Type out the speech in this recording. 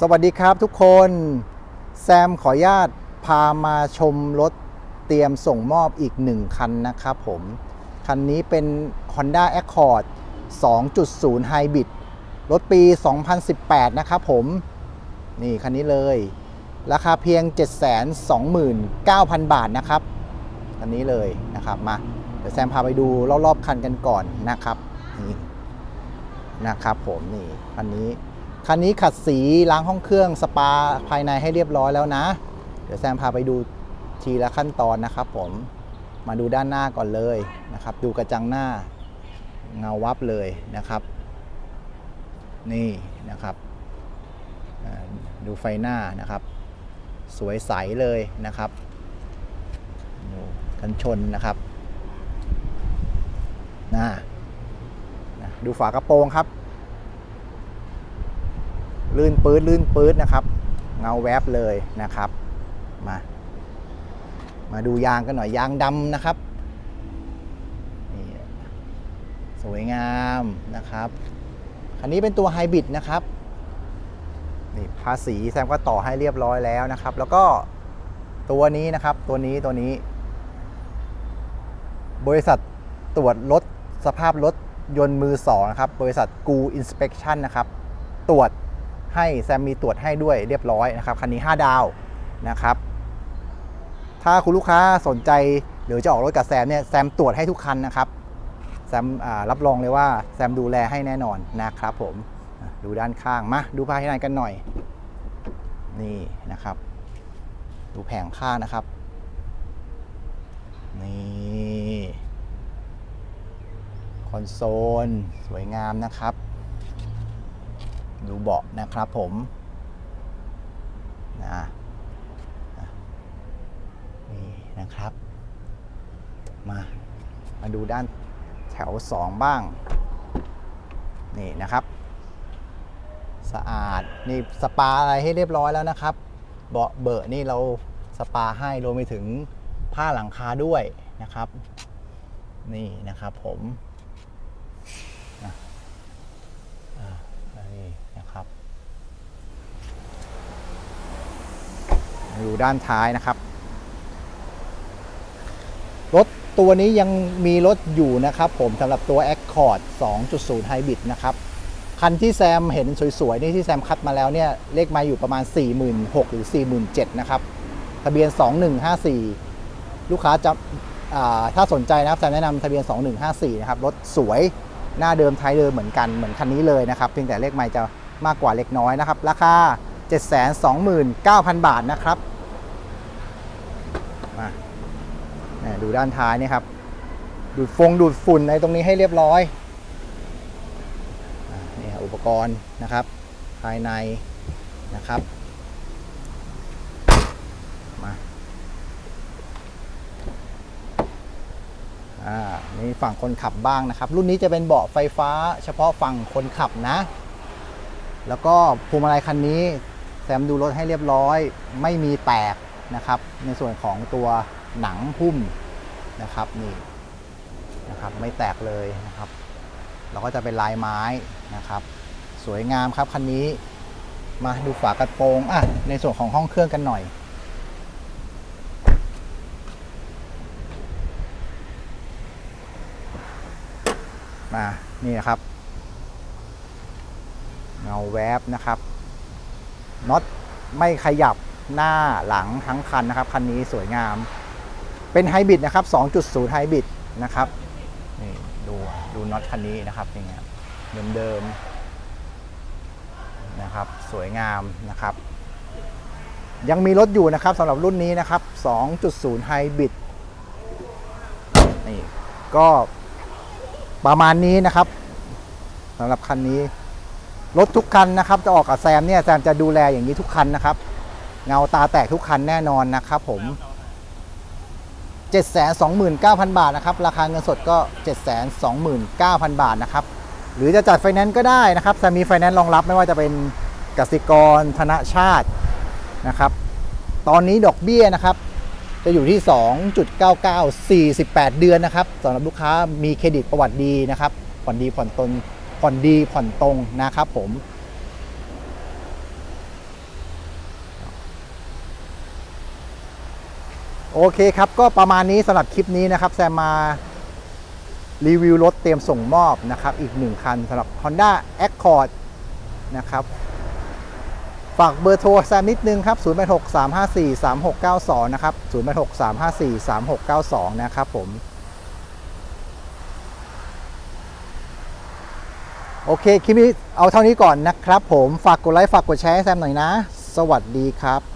สวัสดีครับทุกคน แซมขออนุญาตพามาชมรถเตรียมส่งมอบอีกหนึ่งคันนะครับผม คันนี้เป็น Honda Accord 2.0 Hybrid รถปี 2018 นะครับผม นี่คันนี้เลย ราคาเพียง 729,000 บาทนะครับ คันนี้เลยนะครับมา เดี๋ยวแซมพาไปดูรอบๆคันกันก่อนนะครับ นี่นะครับผมนี่คันนี้ คันนี้ขัดสีล้างห้องเครื่องสปาภายในให้เรียบร้อยแล้วนะ เดี๋ยวแซมพาไปดูทีละขั้นตอนนะครับผมมาดูด้านหน้าก่อนเลยนะครับ ดูกระจังหน้าเงาวับเลยนะครับ นี่นะครับดูไฟหน้านะครับ สวยใสเลยนะครับดูกันชนนะครับนะนะดูฝากระโปรงครับ ลื่นปื๊ดลื่นปื๊ดนะครับ เงาแวบเลยนะครับ มา มาดูยางกันหน่อยยางดำนะครับนี่สวยงามนะครับคันนี้เป็นตัวไฮบริดนะครับนี่ภาษีแซมก็ต่อให้เรียบร้อยแล้วนะครับ แล้วก็ตัวนี้นะครับตัวนี้ตัวนี้ บริษัทตรวจรถสภาพรถยนต์มือสองนะครับ บริษัทกูอินสเป t ชันนะครับ ตรวจ ให้แซมมีตรวจให้ด้วยเรียบร้อยนะครับคันนี้ 5 ดาวนะครับ ถ้าคุณลูกค้าสนใจหรือจะออกรถกับแซมเนี่ยแซมตรวจให้ทุกคันนะครับแซมรับรองเลยว่าแซมดูแลให้แน่นอนนะครับผมดูด้านข้างมาดูภายในกันหน่อย นี่นะครับ ดูแผงข้างนะครับ นี่คอนโซล สวยงามนะครับ ดูเบาะนะครับผมนะนี่นะครับ มา มาดูด้านแถว 2 บ้าง นี่นะครับ สะอาด นี่สปาอะไรให้เรียบร้อยแล้วนะครับ เบาะเบอะนี่เราสปาให้รวมไปถึงผ้าหลังคาด้วยนะครับ นี่นะครับผมอะ นะครับอยู่ด้านท้ายนะครับ รถตัวนี้ยังมีรถอยู่นะครับ ผมสำหรับตัว Accord 2.0 Hybrid นะครับ คันที่แซมเห็นสวยๆ นี่ที่แซมคัดมาแล้วเนี่ยเลขมาอยู่ประมาณ 46,000 หรือ 47,000 นะครับ ทะเบียน 2154 ลูกค้าจะาถ้าสนใจนะครับแซมแนะนำทะเบียน 2154 นะครับ รถสวยหน้าเดิมท้ายเดิมเหมือนกันเหมือนคันนี้เลยนะครับ เพียงแต่เลขไมล์จะ มากกว่าเล็กน้อยนะครับ ราคา 729,000 บาทนะครับมาดูด้านท้ายนี่ครับ ดูดฟงดูดฝุ่นในตรงนี้ให้เรียบร้อยอนี่อุปกรณ์นะครับ ภายในนะครับมาอ่านี่ฝั่งคนขับบ้างนะครับ รุ่นนี้จะเป็นเบาะไฟฟ้าเฉพาะฝั่งคนขับนะ แล้วก็พวงมาลัยคันนี้แซมดูรถให้เรียบร้อย ไม่มีแตกนะครับ ในส่วนของตัวหนังหุ้มนะครับนี่นะครับไม่แตกเลยนะครับ เราก็จะเป็นลายไม้นะครับ สวยงามครับคันนี้มาดูฝากระโปรงอะในส่วนของห้องเครื่องกันหน่อย มา นี่นครับ เงาแวบนะครับน็อตไม่ขยับหน้าหลังทั้งคันนะครับคันนี้สวยงาม เป็นไฮบริดนะครับ 2.0 ไฮบริดนะครับนี่ดูดูน็อตคันนี้นะครับอย่างเงี้ยเดิมๆนะครับสวยงามนะครับ ยังมีรถอยู่นะครับสำหรับรุ่นนี้นะครับ 2.0 ไฮบริดนี่ก็ประมาณนี้นะครับสำหรับคันนี้ รถทุกคันนะครับจะออกกับแซมเนี่ยแซมจะดูแลอย่างนี้ทุกคันนะครับ เงาตาแตกทุกคันแน่นอนนะครับผม 729,000 บาทนะครับ ราคาเงินสดก็ 729,000 บาทนะครับ หรือจะจัดไฟแนนซ์ก็ได้นะครับจะมีไฟแนนซ์รองรับไม่ว่าจะเป็นกสิกรธนชาตินะครับ ตอนนี้ดอกเบี้ยนะครับจะอยู่ที่ 2.99 48 เดือนนะครับสำหรับลูกค้ามีเครดิตประวัติดีนะครับผ่อนดีผ่อนตน ผ่อนดีผ่อนตรงนะครับผมโอเคครับ ก็ประมาณนี้สำหรับคลิปนี้นะครับ แซมมารีวิวรถเตรียมส่งมอบนะครับ อีกหนึ่งคันสำหรับ Honda Accord นะครับ ฝากเบอร์โทรแซมนิดนึงครับ 086 354 3692 นะครับ 086 354 3692 นะครับผม โอเคคลิปนี้เอาเท่านี้ก่อนนะครับผมฝากกดไลค์ฝากกดแชร์ให้แซมหน่อยนะ สวัสดีครับ